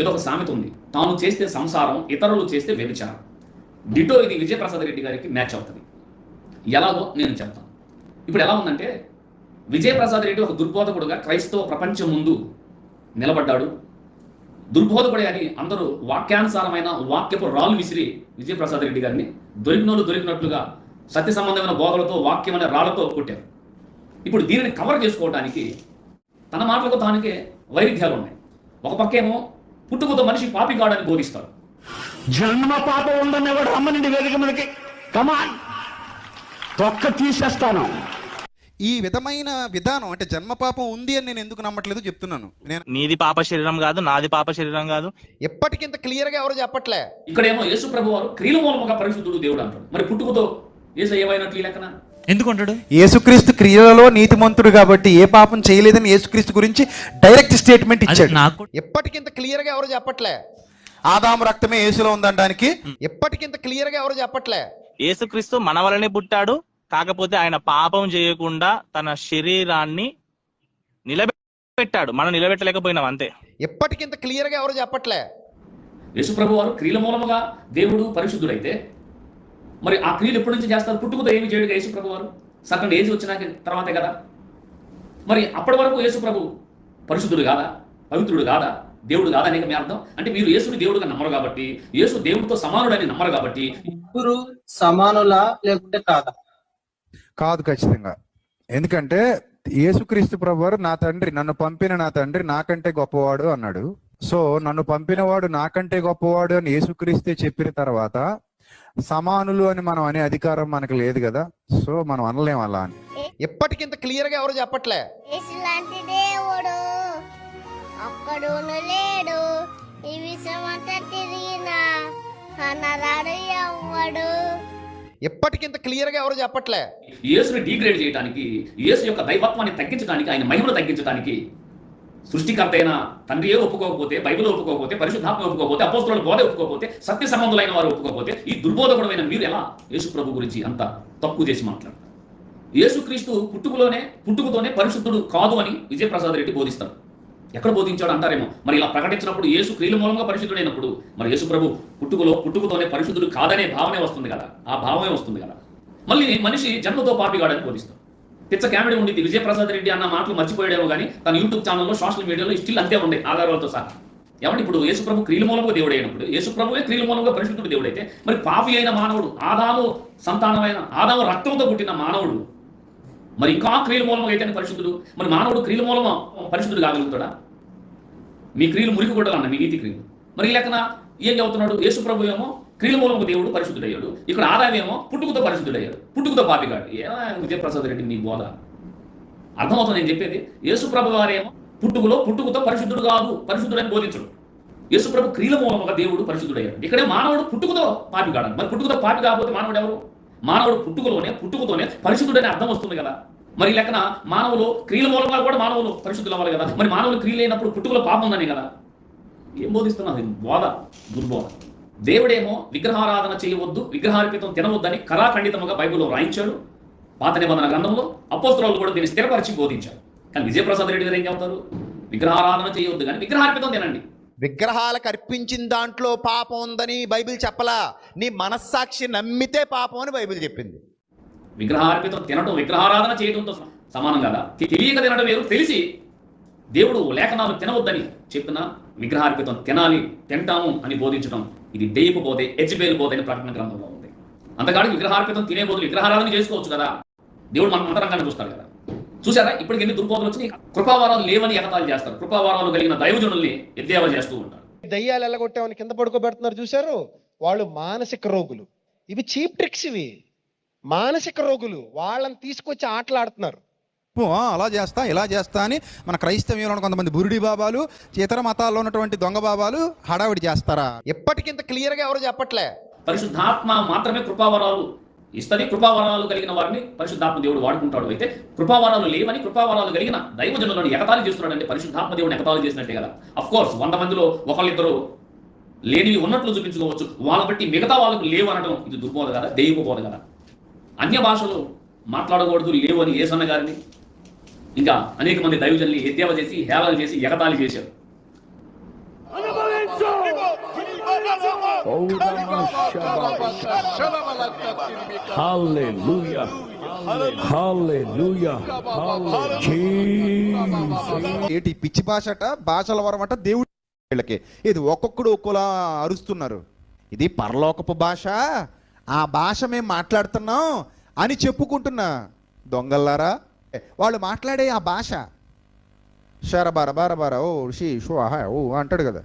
ఏదో ఒక సామెత ఉంది. తాను చేస్తే సంసారం ఇతరులు చేస్తే వ్యభిచారం. డిటో ఇది విజయప్రసాద్ రెడ్డి గారికి మ్యాచ్ అవుతుంది. ఎలాగో నేను చెప్తాను. ఇప్పుడు ఎలా ఉందంటే విజయప్రసాద్ రెడ్డి ఒక దుర్బోధకుడుగా క్రైస్తవ ప్రపంచం ముందు నిలబడ్డాడు. దుర్బోధకుడే అని అందరూ వాక్యానుసారమైన వాక్యపు రాళ్ళు విసిరి విజయప్రసాద్ రెడ్డి గారిని దొరికినోళ్ళు దొరికినట్లుగా సత్య సంబంధమైన బోధలతో వాక్యమైన రాళ్ళతో కొట్టారు. ఇప్పుడు దీనిని కవర్ చేసుకోవడానికి తన మాటలకు తానికే వైరుధ్యాలు ఉన్నాయి ఒక పక్కేమో పుట్టుకతో మనిషి పాపిగాడని బోధిస్తాడు. జన్మ పాపం ఉందన్న కూడా అమ్మనండి వేదిక మనకి కమాన్ తొక్క తీసేస్తాను. ఈ విధమైన విధానం అంటే జన్మ పాపం ఉంది అని నేను ఎందుకు నమ్మట్లేదు చెప్తున్నాను. నేను నీది పాప శరీరం కాదు నాది పాప శరీరం కాదు. ఎప్పటికింత క్లియర్గా ఎవరు చెప్పట్లే? ఇక్కడేమో యేసు ప్రభు వారు క్రియల మూలముగా పరిశుద్ధుడు దేవుడు అంటాడు. మరి పుట్టుకతో ఏసు ఏమైనట్లు ఈ లెక్కన? ఎందుకుంటాడు? యేసుక్రీస్తు క్రియలలో నీతిమంతుడు కాబట్టి ఏ పాపం చేయలేదని యేసుక్రీస్తు గురించి డైరెక్ట్ స్టేట్మెంట్ ఇచ్చాడు. నాకు ఎప్పటికింత క్లియర్గా ఎవరు చెప్పట్లే? ఆదాము రక్తమే యేసులో ఉందనడానికి ఎప్పటికింత క్లియర్గా ఎవరు చెప్పట్లే? యేసుక్రీస్తు మన వలనే పుట్టాడు కాకపోతే ఆయన పాపం చేయకుండా తన శరీరాన్ని నిలబెట్టాడు మనం నిలబెట్టలేకపోయినాం అంతే. ఎప్పటికింత క్లియర్గా ఎవరు చెప్పట్లే? యేసు ప్రభు వారు క్రియల మూలముగా దేవుడు పరిశుద్ధుడైతే మరి ఆ క్రియలు ఎప్పటి నుంచి చేస్తారు? పుట్టుకతో ఏమి చేయడు యేసు ప్రభు వారు? సగం ఏజ్ వచ్చినాక తర్వాతే కదా? మరి అప్పటి వరకు యేసు ప్రభు పరిశుద్ధుడు కాదా? పవిత్రుడు కాదా? దేవుడు కాదా అనేక మీ అర్థం? అంటే మీరు యేసుని దేవుడుగా నమ్మరు కాబట్టి యేసు దేవుడితో సమానుడని నమ్మరు కాబట్టి ముగ్గురు సమానులా లేకుంటే కాదా? కాదు ఖచ్చితంగా. ఎందుకంటే యేసుక్రీస్తు ప్రభువారు నా తండ్రి నన్ను పంపిన నా తండ్రి నాకంటే గొప్పవాడు అన్నాడు. సో నన్ను పంపినవాడు నాకంటే గొప్పవాడు అని యేసుక్రీస్తే చెప్పిన తర్వాత సమానులు అని మనం అనే అధికారం మనకు లేదు కదా. సో మనం అనలేం అలా అని. ఎప్పటికింత క్లియర్గా ఎవరు చెప్పట్లే? ఇలాంటి దేవుడు ఒక్కడు లేడు. ఈ విషయమంతా తిరిగిన కనరాడు ఎవ్వడు. ఎప్పటికింత క్లియర్గా ఎవరు చెప్పట్లే? యేసుని డీగ్రేడ్ చేయడానికి యేసు యొక్క దైవత్వాన్ని తగ్గించడానికి ఆయన మహిమను తగ్గించడానికి సృష్టికర్త అయిన తండ్రియే ఒప్పుకోకపోతే బైబిల్ ఒప్పుకోకపోతే పరిశుద్ధాత్మ ఒప్పుకోకపోతే అపోస్తుల బోధ ఒప్పుకోకపోతే సత్య సంబంధులైన వారు ఒప్పుకోకపోతే ఈ దుర్బోధకుడమైన మీరు ఎలా? యేసు ప్రభు గురించి అంత తక్కువ చేసి మాట్లాడతారు. యేసుక్రీస్తు పుట్టుకలోనే పుట్టుకతోనే పరిశుద్ధుడు కాదు అని విజయప్రసాద్ రెడ్డి బోధిస్తాడు ఎక్కడ బోధించాడు అంటారేమో. మరి ఇలా ప్రకటించినప్పుడు యేసు క్రియల మూలంగా పరిశుద్ధుడైనప్పుడు మరి యేసు ప్రభు పుట్టుకలో పుట్టుకతోనే పరిశుద్ధుడు కాదనే భావనే వస్తుంది కదా. ఆ భావమే వస్తుంది కదా. మళ్ళీ మనిషి జన్మతో పాపిగాడని బోధిస్తాడు పిచ్చ కామెడీ ఉండింది. విజయప్రసాద్ రెడ్డి అన్న మాటలు మర్చిపోయాడేమో కానీ తన యూట్యూబ్ ఛానల్లో సోషల్ మీడియాలో స్టిల్ అంతే ఉండే ఆధారాలతో సహా. ఏమంటే ఇప్పుడు యేసుప్రభు క్రియల మూలంగా దేవుడు అయినప్పుడు యేసుప్రభువే క్రియల మూలంగా పరిశుద్ధుడు దేవుడైతే మరి పాపి అయిన మానవుడు ఆదాము సంతానమైన ఆదాము రక్తంతో పుట్టిన మానవుడు మరి ఇంకా క్రియల మూలంగా అయితేనే పరిశుద్ధుడు? మరి మానవుడు క్రియల మూలమా పరిశుద్ధుడు కాగలుగుతాడా? మీ క్రియలు మురికి కూడా అన్న మీ నీతి క్రియలు. మరి ఈ లెక్కన ఏం చెబుతున్నాడు యేసుప్రభు ఏమో క్రియల మూలము దేవుడు పరిశుద్ధుడయ్యాడు. ఇక్కడ ఆదాయం ఏమో పుట్టుకతో పరిశుద్ధుడయ్యాడు. పుట్టుకతో పాపిగాడు. ఏమో విజయప్రసాద్ రెడ్డి నీ బోధ? అర్థమవుతుంది నేను చెప్పేది? యేసుప్రభు వారేమో పుట్టుకలో పుట్టుకతో పరిశుద్ధుడు కాదు పరిశుద్ధుడని బోధించడు. యేసుప్రభు క్రియల మూలముగా దేవుడు పరిశుద్ధుడయ్యాడు. ఇక్కడే మానవుడు పుట్టుకతో పాపిగాడు. మరి పుట్టుకతో పాపి కాకపోతే మానవుడు ఎవరు? మానవుడు పుట్టుకలోనే పుట్టుకతోనే పరిశుద్ధుడని అర్థం వస్తుంది కదా. మరి లెక్కన మానవులు క్రియల మూలంగా కూడా మానవులు పరిశుద్ధులు అవ్వాలి కదా. మరి మానవులు క్రియలు అయినప్పుడు పుట్టుకలో పాపం ఉందని కదా. ఏం బోధిస్తున్నా బోధ దుర్బోధ దేవుడేమో విగ్రహారాధన చేయవద్దు విగ్రహార్పితం తినవద్దని కరాఖండితముగా బైబిల్లో రాయించాడు. పాత నిబంధన గ్రంథంలో అపోస్తరాలు కూడా దీన్ని స్థిరపరిచి బోధించారు. కానీ విజయప్రసాద్ రెడ్డి గారు ఏం చెప్తారు? విగ్రహారాధన చేయవద్దు కానీ విగ్రహార్పితం తినండి. విగ్రహాలకు అర్పించిన దాంట్లో పాపం ఉందని బైబిల్ చెప్పలా. నీ మనస్సాక్షి నమ్మితే పాపం అని బైబిల్ చెప్పింది. విగ్రహార్పితం తినడం విగ్రహారాధన చేయడంతో సమానం కదా? తెలియక తినడం వేరు తెలిసి దేవుడు లేఖనాలు తినవద్దని చెప్పిన విగ్రహార్పితం తినాలి తింటాము అని బోధించడం ఇది దెయ్యపు పోతే ఎజ్బేలు పోతే అని ప్రకటన గ్రంథంలో ఉంది. అంతకాడికి విగ్రహార్పితం తినే బదులు విగ్రహారాధన చేసుకోవచ్చు కదా. దేవుడు మనం అంతరంగాన్ని చూస్తాడు కదా. చూసారా ఇప్పటికి ఎన్ని దుర్బోధలు వచ్చినాయి? కృపావారాలు లేవని ఎగతాలు చేస్తారు. కృపావారాలు కలిగిన దైవజనుల్ని ఎద్దేవా చేస్తూ ఉంటారు. దయ్యాలు ఎల్లగొట్టామని కింద పడుకోబెడుతున్నారు చూశారు? వాళ్ళు మానసిక రోగులు. ఇవి చీప్ ట్రిక్స్ ఇవి. మానసిక రోగులు. వాళ్ళని తీసుకొచ్చి ఆటలాడుతున్నారు. అలా చేస్తా ఇలా చేస్తా అని మన క్రైస్తవ్యంలో కొంతమంది బురుడి బాబాలు ఇతర మతాల్లో ఉన్నటువంటి దొంగ బాబాలు హడావిడి చేస్తారా? ఎప్పటికింత క్లియర్గా ఎవరు చెప్పట్లే? పరిశుద్ధాత్మ మాత్రమే కృపావరాలు ఇస్తని కృపావరాలు కలిగిన వారిని పరిశుద్ధాత్మ దేవుడు వాడుకుంటాడు. అయితే కృపావరాలు లేవని కృపావరాలు కలిగిన దైవజనులను ఎగతాళి చేస్తున్నాడంటే పరిశుద్ధాత్మ దేవుడు ఎగతాళి చేసినట్టే కదా. అఫ్ కోర్స్ వంద మందిలో ఒకళ్ళిద్దరు లేనివి ఉన్నట్లు చూపించుకోవచ్చు. వాళ్ళ బట్టి మిగతా వాళ్ళకు లేవు అనడం ఇది దుర్బోధ కదా దైవ బోధ కదా. అన్య భాషలు మాట్లాడకూడదు లేవు అని ఏసన్న గారిని ఇంకా అనేక మంది దైవజనుల్ని ఎద్దేవా చేసి హేళన చేసి ఎగతాళి చేశారు. Hallelujah. Hallelujah. Jesus. ఏంటి పిచ్చి భాష అట భాషల వరం అట దేవుడి వీళ్ళకి. ఇది ఒక్కొక్కడు ఒక్కోలా అరుస్తున్నారు. ఇది పరలోకపు భాష. ఆ భాష మేము మాట్లాడుతున్నాం అని చెప్పుకుంటున్నా. దొంగల్లారా? వాళ్ళు మాట్లాడే ఆ భాష. షరబార బార బార ఓ షీ షో ఆహా ఓ అంటాడు కదా.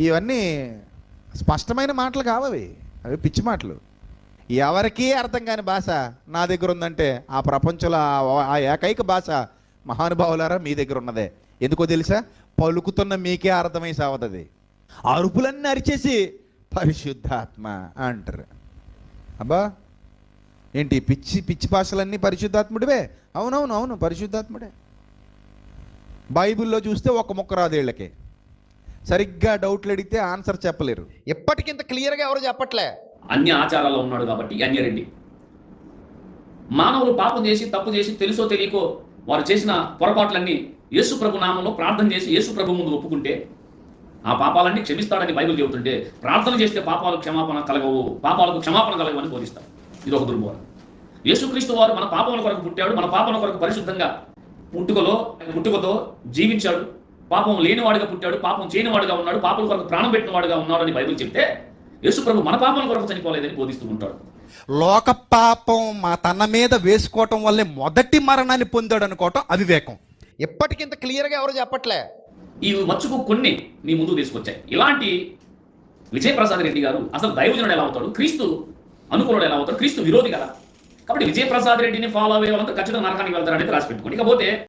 ఇవన్నీ స్పష్టమైన మాటలు కావవి. అవి పిచ్చి మాటలు. ఎవరికీ అర్థం కాని భాష నా దగ్గర ఉందంటే ఆ ప్రపంచంలో ఆ- ఆ ఏకైక భాష మహానుభావులారా మీ దగ్గర ఉన్నదే. ఎందుకో తెలుసా? పలుకుతున్న మీకే అర్థమై సావదది అరుపులన్నీ అరిచేసి పరిశుద్ధాత్మ అంటారు. అబ్బా! ఏంటి పిచ్చి పిచ్చి భాషలన్నీ పరిశుద్ధాత్ముడివే? అవునవును అవును పరిశుద్ధాత్ముడే. బైబిల్లో చూస్తే ఒక ముక్క రాదు వీళ్ళకి. సరిగ్గా డౌట్లు అడిగితే ఆన్సర్ చెప్పలేరు. ఎప్పటికింత క్లియర్గా ఎవరు చెప్పట్లే? అన్య ఆచారాల్లో ఉన్నాడు కాబట్టి అన్యరెడ్డి. మానవులు పాపం చేసి తప్పు చేసి తెలుసో తెలియకో వారు చేసిన పొరపాట్లన్నీ యేసు ప్రభు నామంలో ప్రార్థన చేసి యేసు ప్రభు ముందు ఒప్పుకుంటే ఆ పాపాలన్నీ క్షమిస్తాడని బైబిల్ చెబుతుంటే ప్రార్థన చేస్తే పాపాలు క్షమాపణ కలగవు పాపాలకు క్షమాపణ కలగవని బోధిస్తారు. ఇది ఒక దుర్బోధ. యేసుక్రీస్తు వారు మన పాపముల కొరకు పుట్టాడు మన పాపముల కొరకు పరిశుద్ధంగా పుట్టుకలో పుట్టుకతో జీవించాడు పాపం లేనివాడిగా పుట్టాడు పాపం చేయనివాడుగా ఉన్నాడు పాపల కొరకు ప్రాణం పెట్టినవాడుగా ఉన్నాడు అని బైబిల్ చెప్తే యేసు ప్రభు మన పాపముల కొరకు చనిపోలేదని బోధిస్తూ ఉంటాడు. లోక పాపం మా తన మీద వేసుకోవటం వల్లే మొదటి మరణాన్ని పొందాడు అనుకోవటం అవివేకం. ఎప్పటికింత క్లియర్గా ఎవరు చెప్పట్లే? ఈ మచ్చుకు కొన్ని మీ ముందు తీసుకొచ్చాయి. ఇలాంటి విజయప్రసాద్ రెడ్డి గారు అసలు దైవజనుడు ఎలా అవుతాడు? క్రీస్తు అనుకూలుడు ఎలా అవుతారు క్రీస్తు విరోధి కదా. కాబట్టి విజయప్రసాద్ రెడ్డిని ఫాలో అయ్యే వాళ్ళంతా ఖచ్చితంగా నరకానికి వెళ్తారనేది రాసి పెట్టుకోండి. ఇకపోతే